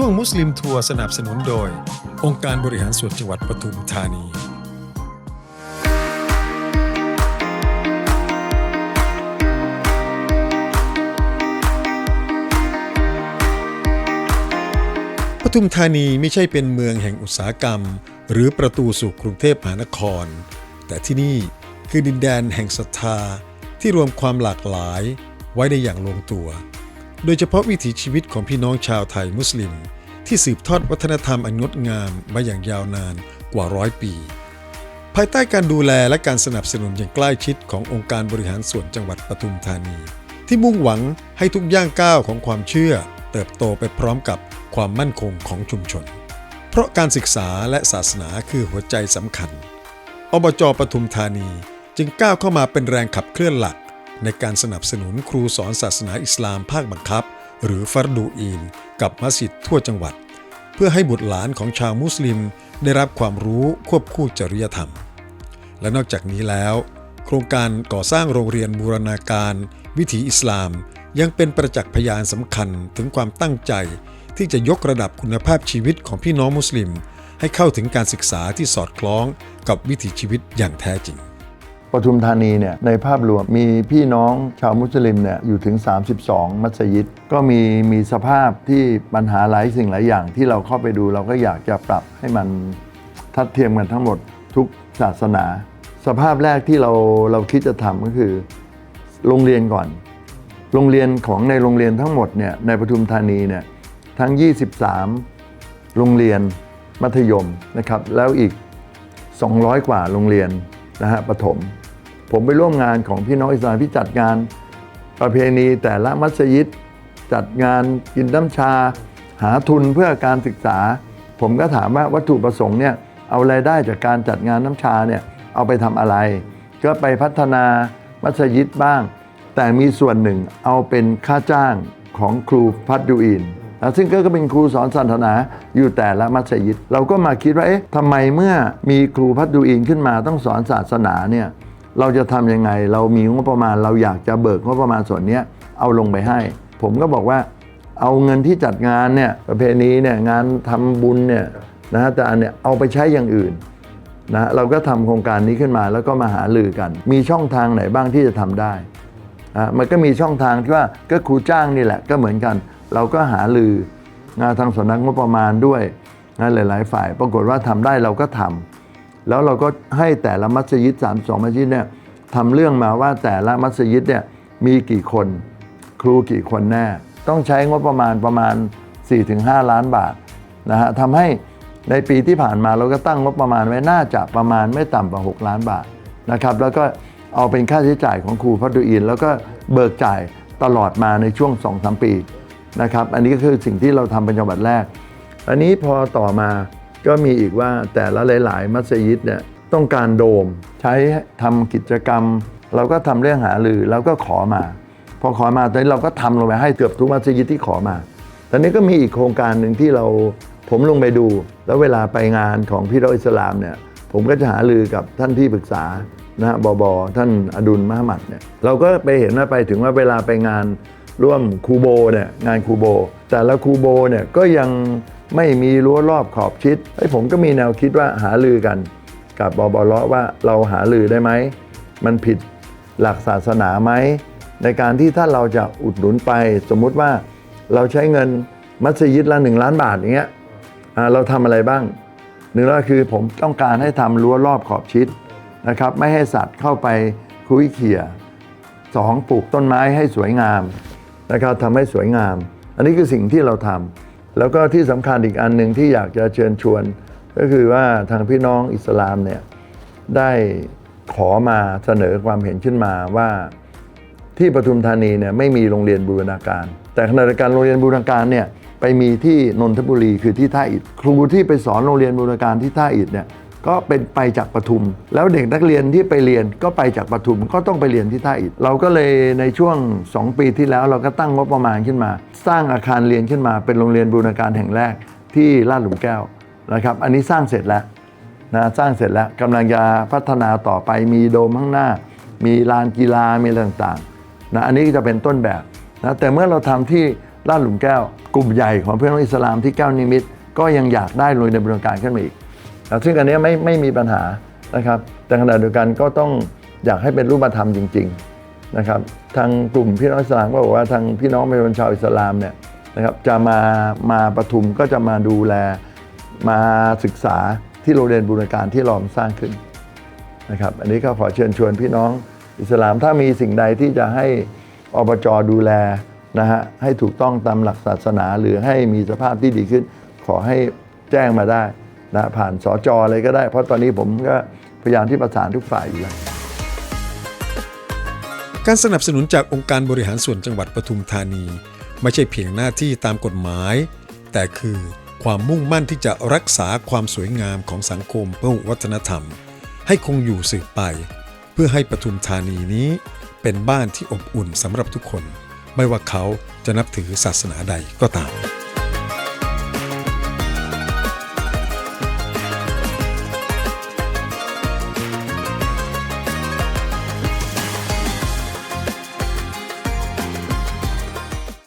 ช่วงมุสลิมทัวร์สนับสนุนโดย องค์การบริหารส่วนจังหวัดปทุมธานีปทุมธานีไม่ใช่เป็นเมืองแห่งอุตสาหกรรม หรือประตูสู่กรุงเทพมหานคร แต่ที่นี่คือดินแดนแห่งศรัทธาที่รวมความหลากหลายไว้ได้อย่างลงตัว โดยเฉพาะวิถีชีวิตของพี่น้องชาวไทยมุสลิม ที่สืบทอดวัฒนธรรมอันงดงามมาอย่างยาวนานกว่าร้อยปี ภายใต้การดูแลและการสนับสนุนอย่างใกล้ชิดขององค์การบริหารส่วนจังหวัดปทุมธานี ที่มุ่งหวังให้ทุกย่างก้าวของความเชื่อ เติบโตไปพร้อมกับความมั่นคงของชุมชน เพราะการศึกษาและศาสนาคือหัวใจสำคัญ อบจปทุมธานีจึงก้าวเข้ามาเป็นแรงขับเคลื่อนหลัก ในการสนับสนุนครูสอนศาสนาอิสลามภาคบังคับ หรือฟัรดูอีน กับมัสยิดทั่วจังหวัด เพื่อให้บุตรหลานของชาวมุสลิมได้รับความรู้ควบคู่จริยธรรม และนอกจากนี้แล้ว โครงการก่อสร้างโรงเรียนบูรณาการ วิถีอิสลาม ยังเป็นประจักษ์พยานสำคัญถึงความตั้งใจ ที่จะยกระดับคุณภาพชีวิตของพี่น้องมุสลิม ให้เข้าถึงการศึกษาที่สอดคล้องกับวิถีชีวิตอย่างแท้จริง ปทุมธานีเนี่ยในภาพรวมมีพี่น้องชาวมุสลิมเนี่ยอยู่ถึง 32 มัสยิด ก็มีมีสภาพที่ปัญหาหลายสิ่งหลายอย่างที่เราเข้าไปดูเราก็อยากจะปรับให้มันทัดเทียมกันทั้งหมดทุกศาสนา สภาพแรกที่เราเราคิดจะทำก็คือโรงเรียนก่อน โรงเรียนของในโรงเรียนทั้งหมดเนี่ยในปทุมธานีเนี่ยทั้ง 23 โรงเรียนมัธยมนะครับแล้วอีก 200 กว่าโรงเรียน นะฮะประถมผมไปร่วมงานของพี่น้องอิสลามที่จัดงานประเพณีแต่ละมัสยิด จัดงานกินน้ำชา หาทุนเพื่อการศึกษา ผมก็ถามว่าวัตถุประสงค์เนี่ยเอารายได้จากการจัดงานน้ำชาเนี่ยเอาไปทำอะไร ก็ไปพัฒนามัสยิดบ้าง แต่มีส่วนหนึ่งเอาเป็นค่าจ้างของครูพัดดูอิน ซึ่งก็เป็นครูสอนศาสนาอยู่แต่ละมัสยิด เราก็มาคิดว่าเอ๊ะทำไมเมื่อมีครูพัดดูอินขึ้นมาต้องสอนศาสนาเนี่ยเราจะทำยังไงเรามีงบประมาณเราอยากจะเบิกงบประมาณส่วนนี้เอาลงไปให้ ผมก็บอกว่าเอาเงินที่จัดงานเนี่ยประเพณีเนี่ยงานทำบุญเนี่ยนะฮะแต่อันเนี่ยเอาไปใช้อย่างอื่นนะฮะเราก็ทำโครงการนี้ขึ้นมาแล้วก็มาหาลือกัน มีช่องทางไหนบ้างที่จะทำได้อะมันก็มีช่องทางที่ว่าก็ครูจ้างนี่แหละก็เหมือนกัน เราก็หาลืองานทางสำนักงบประมาณด้วยนะหลาย ๆ ฝ่าย ปรากฏว่าทำได้เราก็ทำแล้วเราก็ให้แต่ละมัสยิด32มัสยิดเนี่ยทำเรื่องมาว่าแต่ละมัสยิดเนี่ยมีกี่คน ครูกี่คนแน่ ต้องใช้งบประมาณประมาณ 4-5 ล้านบาทนะฮะทำให้ในปีที่ผ่านมาเราก็ตั้งงบประมาณไว้น่าจะประมาณไม่ต่ำกว่า 6 ล้านบาทนะครับ แล้วก็เอาเป็นค่าใช้จ่ายของครูพัดดูอิน แล้วก็เบิกจ่ายตลอดมาในช่วง 2-3 ปี นะครับ อันนี้ก็คือสิ่งที่เราทำเป็นจังหวัดแรก อันนี้พอต่อมาก็มีอีกว่าแต่ละหลาย ๆ มัสยิดเนี่ยต้องการโดมใช้ทำกิจกรรม เราก็ทำเรื่องหาลือแล้วก็ขอมา พอขอมาตอนนี้เราก็ทำลงไปให้เกือบทุกมัสยิดที่ขอมา ตอนนี้ก็มีอีกโครงการหนึ่งที่เราผมลงไปดู แล้วเวลาไปงานของพี่น้องอิสลามเนี่ยผมก็จะหาลือกับท่านที่ปรึกษานะฮะบอบท่านอดุลมหมัดเนี่ยเราก็ไปเห็นว่าไปถึงว่าเวลาไปงาน ร่วมคูโบเนี่ยงานคูโบ แต่ละคูโบเนี่ยก็ยังไม่มีรั้วรอบขอบชิดไอ้ผมก็มีแนวคิดว่าหาลือกัน กับบอบลว่าเราหาลือได้ไหม มันผิดหลักศาสนาไหม ในการที่ถ้าเราจะอุดหนุนไป สมมุติว่าเราใช้เงินมัสยิดละหนึ่งล้านบาทอย่างเงี้ยเราทำอะไรบ้างหนึ่งก็คือผมต้องการให้ทำรั้วรอบขอบชิดนะครับ ไม่ให้สัตว์เข้าไปคุยเขี่ยสองปลูกต้นไม้ให้สวยงาม นะครับทำให้สวยงาม อันนี้คือสิ่งที่เราทำแล้วก็ที่สำคัญอีกอันหนึ่งที่อยากจะเชิญชวน ก็คือว่าทางพี่น้องอิสลามเนี่ยได้ขอมาเสนอความเห็นขึ้นมาว่าที่ปทุมธานีเนี่ยไม่มีโรงเรียนบูรณาการ แต่ขณะเดียวกันโรงเรียนบูรณาการเนี่ยไปมีที่นนทบุรีคือที่ท่าอิฐครูที่ไปสอนโรงเรียนบูรณาการที่ท่าอิฐเนี่ย ก็เป็นไปจากปทุม แล้วเด็กนักเรียนที่ไปเรียนก็ไปจากปทุมก็ต้องไปเรียนที่ท่าอิฐเราก็เลยในช่วง 2 ปีที่แล้วเราก็ตั้งงบประมาณขึ้นมา สร้างอาคารเรียนขึ้นมา เป็นโรงเรียนบูรณาการแห่งแรกที่ลาดหลุมแก้วนะครับ อันนี้สร้างเสร็จแล้วนะสร้างเสร็จแล้วกำลังจะพัฒนาต่อไปมีโดมข้างหน้า มีลานกีฬามีอะไรต่างๆนะอันนี้จะเป็นต้นแบบนะแต่เมื่อเราทำที่ลาดหลุมแก้ว กลุ่มใหญ่ของเพื่อนน้องอิสลามที่แก้วนิมิตก็ยังอยากได้โดยนบูริการขึ้นมาอีก ซึ่งอันนี้ไม่ไม่มีปัญหานะครับแต่ขณะเดียวกันก็ต้องอยากให้เป็นรูปธรรมจริงๆนะครับทางกลุ่มพี่น้องอิสลามก็บอกว่าทางพี่น้องเป็นชาวอิสลามเนี่ยนะครับจะมามาประทุมก็จะมาดูแลมาศึกษาที่โรงเรียนบูรณาการที่เราสร้างขึ้นนะครับอันนี้ก็ขอเชิญชวนพี่น้องอิสลามถ้ามีสิ่งใดที่จะให้อบจดูแลนะฮะให้ถูกต้องตามหลักศาสนาหรือให้มีสภาพที่ดีขึ้น ขอให้แจ้งมาได้ นะผ่านสจอะไรก็ได้ เพราะตอนนี้ผมก็พยายามที่ประสานทุกฝ่ายอยู่แล้วการสนับสนุนจากองค์การบริหารส่วนจังหวัดปทุมธานี ไม่ใช่เพียงหน้าที่ตามกฎหมาย แต่คือความมุ่งมั่นที่จะรักษาความสวยงามของสังคมพหุวัฒนธรรม ให้คงอยู่สืบไป เพื่อให้ปทุมธานีนี้ เป็นบ้านที่อบอุ่นสำหรับทุกคน ไม่ว่าเขาจะนับถือศาสนาใดก็ตาม